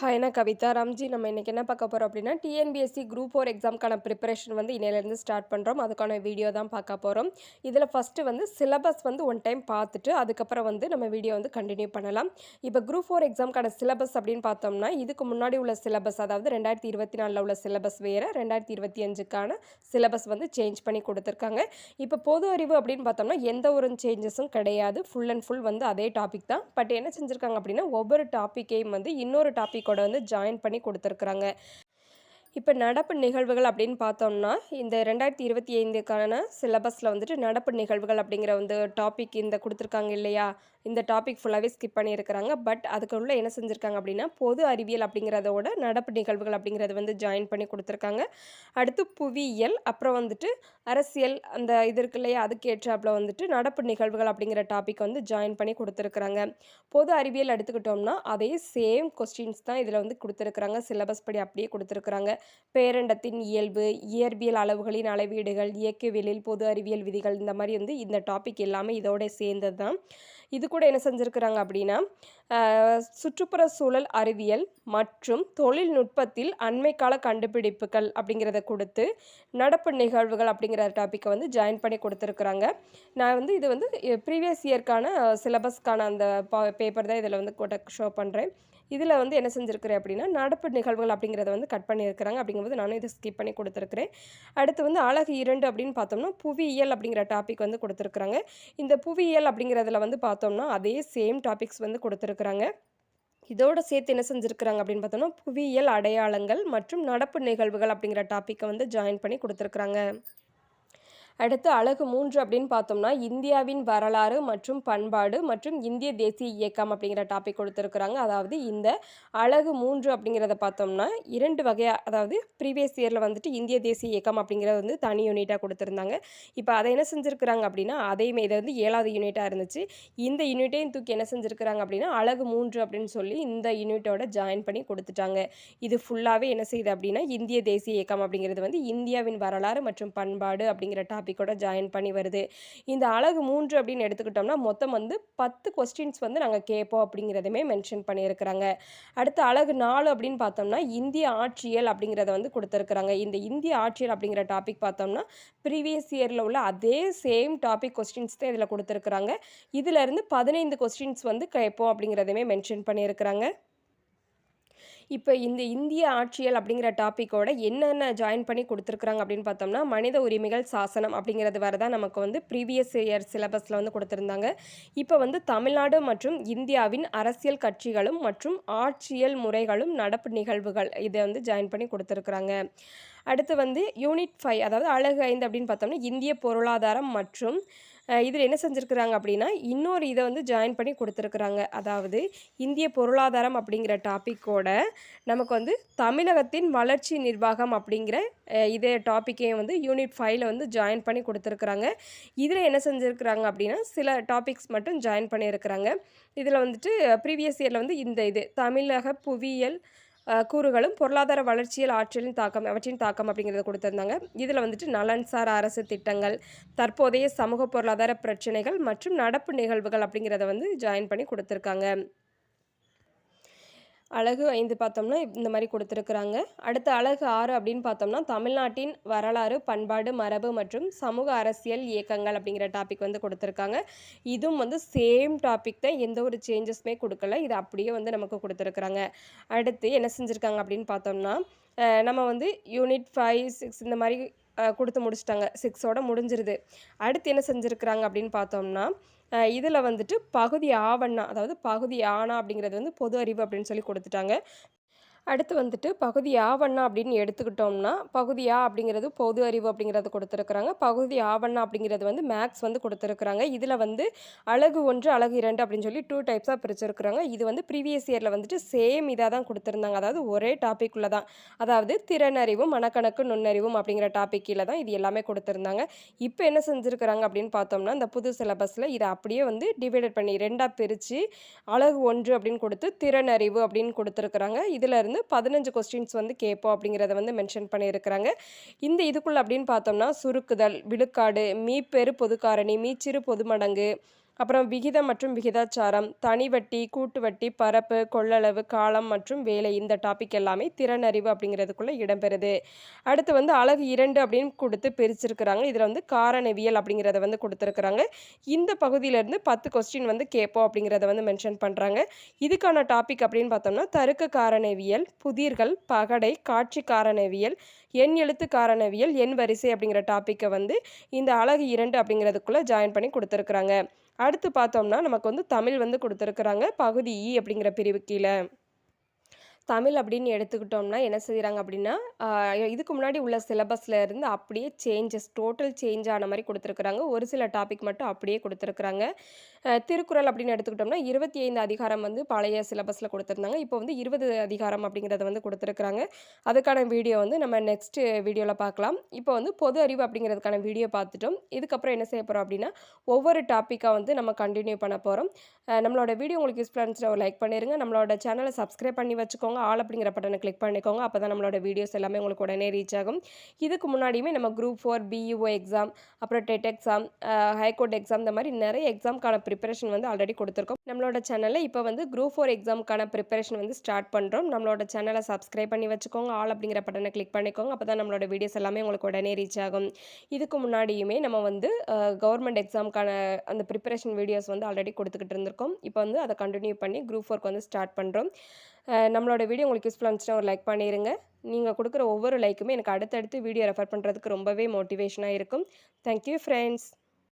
Hi நான் கவிதா? ராம்ஜி நம்ம இன்றைக்கி என்ன பார்க்க போகிறோம் அப்படின்னா டிஎன்பிஎஸ்சி குரூப் ஃபோர் எக்ஸாம்க்கான ப்ரிப்பரேஷன் வந்து இன்னையிலேருந்து ஸ்டார்ட் பண்ணுறோம் அதுக்கான வீடியோ தான் பார்க்க போகிறோம் இதில் ஃபஸ்ட்டு வந்து சிலபஸ் வந்து ஒன் டைம் பார்த்துட்டு அதுக்கப்புறம் வந்து நம்ம வீடியோ வந்து கண்டினியூ பண்ணலாம். இப்போ குரூப் ஃபோர் எக்ஸாம்க்கான சிலபஸ் அப்படின்னு பார்த்தோம்னா இதுக்கு முன்னாடி உள்ள சிலபஸ் அதாவது ரெண்டாயிரத்தி இருபத்தி நாலில் உள்ள சிலபஸ் வேறு ரெண்டாயிரத்தி இருபத்தி அஞ்சுக்கான சிலபஸ் வந்து சேஞ்ச் பண்ணி கொடுத்துருக்காங்க. இப்போ பொது அறிவு அப்படின்னு பார்த்தோம்னா எந்த ஒரு சேஞ்சஸும் கிடையாது. ஃபுல் அண்ட் ஃபுல் வந்து அதே டாபிக் தான். பட் என்ன செஞ்சுருக்காங்க அப்படின்னா ஒவ்வொரு டாப்பிக்கையும் வந்து இன்னொரு கூட வந்து ஜாயின் பண்ணி கொடுத்துருக்குறாங்க. இப்போ நடப்பு நிகழ்வுகள் அப்படின்னு பார்த்தோம்னா இந்த ரெண்டாயிரத்தி இருபத்தி ஐந்துக்கான சிலபஸில் வந்துட்டு நடப்பு நிகழ்வுகள் அப்படிங்கிற வந்து டாபிக் இந்த கொடுத்துருக்காங்க இல்லையா? இந்த டாபிக் ஃபுல்லாகவே ஸ்கிப் பண்ணியிருக்கிறாங்க. பட் அதுக்குள்ளே என்ன செஞ்சுருக்காங்க அப்படின்னா பொது அறிவியல் அப்படிங்கிறதோட நடப்பு நிகழ்வுகள் அப்படிங்கிறத வந்து ஜாயின் பண்ணி கொடுத்துருக்காங்க. அடுத்து புவியியல் அப்புறம் வந்துட்டு அரசியல் அந்த இது இருக்கு இல்லையா அதுக்கேற்றாப்புல வந்துட்டு நடப்பு நிகழ்வுகள் அப்படிங்கிற டாபிக் வந்து ஜாயின் பண்ணி கொடுத்துருக்குறாங்க. பொது அறிவியல் எடுத்துக்கிட்டோம்னா அதே சேம் கொஸ்டின்ஸ் தான் இதில் வந்து கொடுத்துருக்குறாங்க. சிலபஸ் படி அப்படியே கொடுத்துருக்குறாங்க. பேரண்டத்தின் இயல்பு இயற்பியல் அளவுகளின் அளவீடுகள் இயக்கவியலில் பொது அறிவியல் விதிகள் இந்த மாதிரி வந்து இந்த டாபிக் எல்லாமே இதோட சேர்ந்தது தான் இது கூட என்ன செஞ்சுருக்குறாங்க அப்படின்னா சுற்றுப்புற சூழல் அறிவியல் மற்றும் தொழில்நுட்பத்தில் அண்மைக்கால கண்டுபிடிப்புகள் அப்படிங்கிறத கொடுத்து நடப்பு நிகழ்வுகள் அப்படிங்கிற டாப்பிக்கை வந்து ஜாயின் பண்ணி கொடுத்துருக்குறாங்க. நான் வந்து இது வந்து ப்ரீவியஸ் இயர்க்கான சிலபஸ்க்கான அந்த பேப்பர் தான் இதில் வந்து கூட ஷோ பண்ணுறேன் இதில் வந்து என்ன செஞ்சுருக்கிறேன் அப்படின்னா நடப்பு நிகழ்வுகள் அப்படிங்கிறத வந்து கட் பண்ணியிருக்கிறாங்க. அப்படிங்கும்போது நானும் இதை ஸ்கிப் பண்ணி கொடுத்துருக்குறேன். அடுத்து வந்து அழகு இரண்டு அப்படின்னு பார்த்தோம்னா புவியியல் அப்படிங்கிற டாபிக் வந்து கொடுத்துருக்குறாங்க. இந்த புவியியல் அப்படிங்கிறதுல வந்து பார்த்தோம்னா அதே சேம் டாபிக்ஸ் வந்து கொடுத்துருக்குறாங்க. இதோட சேர்த்து என்ன செஞ்சுருக்குறாங்க அப்படின்னு பார்த்தோம்னா புவியியல் அடையாளங்கள் மற்றும் நடப்பு நிகழ்வுகள் அப்படிங்கிற டாப்பிக்கை வந்து ஜாயின் பண்ணி கொடுத்துருக்குறாங்க. அடுத்து அழகு மூன்று அப்படின்னு பார்த்தோம்னா இந்தியாவின் வரலாறு மற்றும் பண்பாடு மற்றும் இந்திய தேசிய இயக்கம் அப்படிங்கிற டாபிக் கொடுத்துருக்குறாங்க. அதாவது இந்த அழகு மூன்று அப்படிங்கிறத பார்த்தோம்னா இரண்டு வகையாக அதாவது ப்ரீவியஸ் இயரில் வந்துட்டு இந்திய தேசிய இயக்கம் அப்படிங்கிறது வந்து தனி யூனிட்டாக கொடுத்துருந்தாங்க. இப்போ அதை என்ன செஞ்சுருக்குறாங்க அப்படின்னா அதையுமே இதை வந்து ஏழாவது யூனிட்டாக இருந்துச்சு. இந்த யூனிட்டையும் தூக்கி என்ன செஞ்சுருக்குறாங்க அப்படின்னா அழகு மூன்று அப்படின்னு சொல்லி இந்த யூனிட்டோட ஜாயின் பண்ணி கொடுத்துட்டாங்க. இது ஃபுல்லாகவே என்ன செய்யுது அப்படின்னா இந்திய தேசிய இயக்கம் அப்படிங்கிறது வந்து இந்தியாவின் வரலாறு மற்றும் பண்பாடு அப்படிங்கிற டாபிக் கூட ஜாயின் பண்ணி வருது. இந்த அழகு மூன்று அப்படின்னு எடுத்துக்கிட்டோம்னா மொத்தம் வந்து பத்து கொஸ்டின்ஸ் வந்து நாங்கள் கேட்போம் அப்படிங்கிறதுமே மென்ஷன் பண்ணியிருக்கிறாங்க. அடுத்து அழகு நாலு அப்படின்னு பார்த்தோம்னா இந்திய ஆட்சியல் அப்படிங்கிறத வந்து கொடுத்துருக்குறாங்க. இந்த இந்திய ஆட்சியல் அப்படிங்கிற டாபிக் பார்த்தோம்னா ப்ரீவியஸ் இயரில் உள்ள அதே சேம் டாபிக் கொஸ்டின்ஸ் தான் இதில் கொடுத்துருக்குறாங்க. இதிலிருந்து பதினைந்து கொஸ்டின்ஸ் வந்து கேட்போம் அப்படிங்கிறதையுமே மென்ஷன் பண்ணியிருக்கிறாங்க. இப்போ இந்த இந்திய ஆட்சியல் அப்படிங்கிற டாப்பிக்கோட என்னென்ன ஜாயின் பண்ணி கொடுத்துருக்குறாங்க அப்படின்னு பார்த்தோம்னா மனித உரிமைகள் சாசனம் அப்படிங்கிறது வரை தான் நமக்கு வந்து ப்ரீவியஸ் இயர் சிலபஸில் வந்து கொடுத்துருந்தாங்க. இப்போ வந்து தமிழ்நாடு மற்றும் இந்தியாவின் அரசியல் கட்சிகளும் மற்றும் ஆட்சியல் முறைகளும் நடப்பு நிகழ்வுகள் இதை வந்து ஜாயின் பண்ணி கொடுத்துருக்குறாங்க. அடுத்து வந்து யூனிட் ஃபைவ் அதாவது அழகு ஐந்து அப்படின்னு பார்த்தோம்னா இந்திய பொருளாதாரம் மற்றும் இதில் என்ன செஞ்சுருக்குறாங்க அப்படின்னா இன்னொரு இதை வந்து ஜாயின் பண்ணி கொடுத்துருக்குறாங்க. அதாவது இந்திய பொருளாதாரம் அப்படிங்கிற டாப்பிக்கோட நமக்கு வந்து தமிழகத்தின் வளர்ச்சி நிர்வாகம் அப்படிங்கிற இதே டாப்பிக்கையும் வந்து யூனிட் ஃபைவ்ல வந்து ஜாயின் பண்ணி கொடுத்துருக்குறாங்க. இதில் என்ன செஞ்சுருக்குறாங்க அப்படின்னா சில டாபிக்ஸ் மட்டும் ஜாயின் பண்ணியிருக்கிறாங்க. இதில் வந்துட்டு ப்ரீவியஸ் இயரில் வந்து இந்த இது தமிழக புவியியல் கூறுகளும் பொருளாதார வளர்ச்சியில் ஆற்றலின் தாக்கம் அவற்றின் தாக்கம் அப்படிங்கிறத கொடுத்துருந்தாங்க. இதில் வந்துட்டு நலன்சார் அரசு திட்டங்கள் தற்போதைய சமூக பொருளாதார பிரச்சனைகள் மற்றும் நடப்பு நிகழ்வுகள் அப்படிங்கிறத வந்து ஜாயின் பண்ணி கொடுத்துருக்காங்க. அழகு ஐந்து பார்த்தோம்னா இந்த மாதிரி கொடுத்துருக்குறாங்க. அடுத்த அழகு ஆறு அப்படின்னு பார்த்தோம்னா தமிழ்நாட்டின் வரலாறு பண்பாடு மரபு மற்றும் சமூக அரசியல் இயக்கங்கள் அப்படிங்கிற டாபிக் வந்து கொடுத்துருக்காங்க. இதுவும் வந்து சேம் டாபிக் தான் எந்த ஒரு சேஞ்சஸுமே கொடுக்கல. இது அப்படியே வந்து நமக்கு கொடுத்துருக்குறாங்க. அடுத்து என்ன செஞ்சுருக்காங்க அப்படின்னு பார்த்தோம்னா நம்ம வந்து யூனிட் ஃபைவ் சிக்ஸ் இந்த மாதிரி கொடுத்து முடிச்சிட்டாங்க. சிக்ஸோட முடிஞ்சிருது. அடுத்து என்ன செஞ்சுருக்குறாங்க அப்படின்னு பார்த்தோம்னா இதில் வந்துட்டு பகுதி ஆவண்ணா அதாவது பகுதி ஆனா அப்படிங்கிறது வந்து பொது அறிவு அப்படின்னு சொல்லி கொடுத்துட்டாங்க. அடுத்து வந்துட்டு பகுதி ஆவண்ணா அப்படின்னு எடுத்துக்கிட்டோம்னா பகுதி ஆ அப்படிங்கிறது பொது அறிவு அப்படிங்கிறது கொடுத்துருக்குறாங்க. பகுதி ஆவண்ணா அப்படிங்கிறது வந்து மேக்ஸ் வந்து கொடுத்துருக்குறாங்க. இதில் வந்து அழகு ஒன்று அழகு இரண்டு அப்படின்னு சொல்லி டூ டைப்ஸாக பிரிச்சிருக்கிறாங்க. இது வந்து ப்ரீவியஸ் இயரில் வந்துட்டு சேம் இதாக தான் கொடுத்துருந்தாங்க. அதாவது ஒரே டாபிக்குள்ளே தான். அதாவது திறனறிவும் மனக்கணக்கு நுண்ணறிவும் அப்படிங்கிற டாபிக் கீழே தான் இது எல்லாமே கொடுத்துருந்தாங்க. இப்போ என்ன செஞ்சுருக்கிறாங்க அப்படின்னு பார்த்தோம்னா இந்த புது சிலபஸில் இதை அப்படியே வந்து டிவைடட் பண்ணி ரெண்டாக பிரித்து அழகு ஒன்று அப்படின்னு கொடுத்து திறனறிவு அப்படின்னு கொடுத்துருக்குறாங்க. இதில் இருந்து பதினஞ்சு கொஸ்டின்ஸ் வந்து கேட்போம் அப்படிங்கிறத வந்து மென்ஷன் பண்ணியிருக்கிறாங்க. இந்த இதுக்குள்ள அப்படின்னு பார்த்தோம்னா சுருக்குதல் விழுக்காடு மீப்பெரு பொதுக்காரணி மீச்சிறு பொதுமடங்கு அப்புறம் விகிதம் மற்றும் விகிதாச்சாரம் தனி வட்டி கூட்டு வட்டி பரப்பு கொள்ளளவு காலம் மற்றும் வேலை இந்த டாபிக் எல்லாமே திறனறிவு அப்படிங்கிறதுக்குள்ளே இடம்பெறுது. அடுத்து வந்து அழகு இரண்டு அப்படின்னு கொடுத்து பிரிச்சிருக்கிறாங்க. இதில் வந்து காரணவியல் அப்படிங்கிறத வந்து கொடுத்துருக்குறாங்க. இந்த பகுதியிலேருந்து பத்து கொஸ்டின் வந்து கேட்போம் அப்படிங்கிறத வந்து மென்ஷன் பண்ணுறாங்க இதுக்கான டாபிக் அப்படின்னு பார்த்தோம்னா தருக்க காரணவியல் புதிர்கள் பகடை காட்சி காரணவியல் எண் எழுத்து காரணவியல் எண் வரிசை அப்படிங்கிற டாப்பிக்கை வந்து இந்த அழகு இரண்டு அப்படிங்கிறதுக்குள்ளே ஜாயின் பண்ணி கொடுத்துருக்குறாங்க. அடுத்து பார்த்தோம்னா நமக்கு வந்து தமிழ் வந்து கொடுத்துருக்குறாங்க பகுதி இ அப்படிங்கிற பிரிவு கீழே. தமிழ் அப்படின்னு எடுத்துக்கிட்டோம்னா என்ன செய்கிறாங்க அப்படின்னா இதுக்கு முன்னாடி உள்ள சிலபஸில் இருந்து அப்படியே சேஞ்சஸ் டோட்டல் சேஞ்ச் ஆன மாதிரி கொடுத்துருக்குறாங்க. ஒரு சில டாபிக் மட்டும் அப்படியே கொடுத்துருக்குறாங்க. திருக்குறள் அப்படின்னு எடுத்துக்கிட்டோம்னா இருபத்தி ஐந்து அதிகாரம் வந்து பழைய சிலபஸில் கொடுத்துருந்தாங்க. இப்போ வந்து இருபது அதிகாரம் அப்படிங்கிறத வந்து கொடுத்துருக்குறாங்க. அதுக்கான வீடியோ வந்து நம்ம நெக்ஸ்ட் வீடியோவில் பார்க்கலாம். இப்போ வந்து பொது அறிவு அப்படிங்கிறதுக்கான வீடியோ பார்த்துட்டோம். இதுக்கப்புறம் என்ன செய்ய போகிறோம் அப்படின்னா ஒவ்வொரு டாப்பிக்காக வந்து நம்ம கண்டினியூ பண்ண போகிறோம் நம்மளோட வீடியோ உங்களுக்கு யூஸ்ஃபுல்லாக இருந்துச்சு ஒரு லைக் பண்ணிடுங்க நம்மளோட சேனலை சப்ஸ்கிரைப் பண்ணி வச்சுக்கோங்க. ஆல் அப்படிங்கிற பட்டனை கிளிக் பண்ணிக்கோங்க. அப்போ தான் நம்மளோட வீடியோஸ் எல்லாமே உங்களுக்கு உடனே ரீச் ஆகும். இதுக்கு முன்னாடியுமே நம்ம குரூப் ஃபோர் பிஇஓ எக்ஸாம் அப்புறம் TET exam high court exam இந்த மாதிரி நிறைய எக்ஸாம்க்கான ப்ரிப்பரேஷன் வந்து ஆல்ரெடி கொடுத்துருக்கோம். நம்மளோட சேனலில் இப்போ வந்து குரூப் ஃபோர் எக்ஸாம்க்கான ப்ரிப்பரேஷன் வந்து ஸ்டார்ட் பண்ணுறோம் நம்மளோட சேனலை சப்ஸ்கிரைப் பண்ணி வச்சுக்கோங்க. ஆல் அப்படிங்கிற பட்டனை கிளிக் பண்ணிக்கோங்க. அப்போ தான் நம்மளோட வீடியோஸ் எல்லாமே உங்களுக்கு உடனே ரீச் ஆகும். இதுக்கு முன்னாடியுமே நம்ம வந்து கவர்மெண்ட் எக்ஸாமுக்கான அந்த ப்ரிப்பரேஷன் வீடியோஸ் வந்து ஆல்ரெடி கொடுத்துக்கிட்டு இருந்திருக்கோம். இப்போ வந்து அதை கண்டினியூ பண்ணி குரூப் ஃபோர்க்கு வந்து ஸ்டார்ட் பண்ணுறோம் நம்மளோட வீடியோ உங்களுக்கு யூஸ்ஃபுல்லாக இருந்துச்சுன்னா ஒரு லைக் பண்ணிடுங்க நீங்கள் கொடுக்குற ஒவ்வொரு லைக்குமே எனக்கு அடுத்தடுத்து வீடியோ ரெஃபர் பண்ணுறதுக்கு ரொம்பவே மோட்டிவேஷனாக இருக்கும். Thank you friends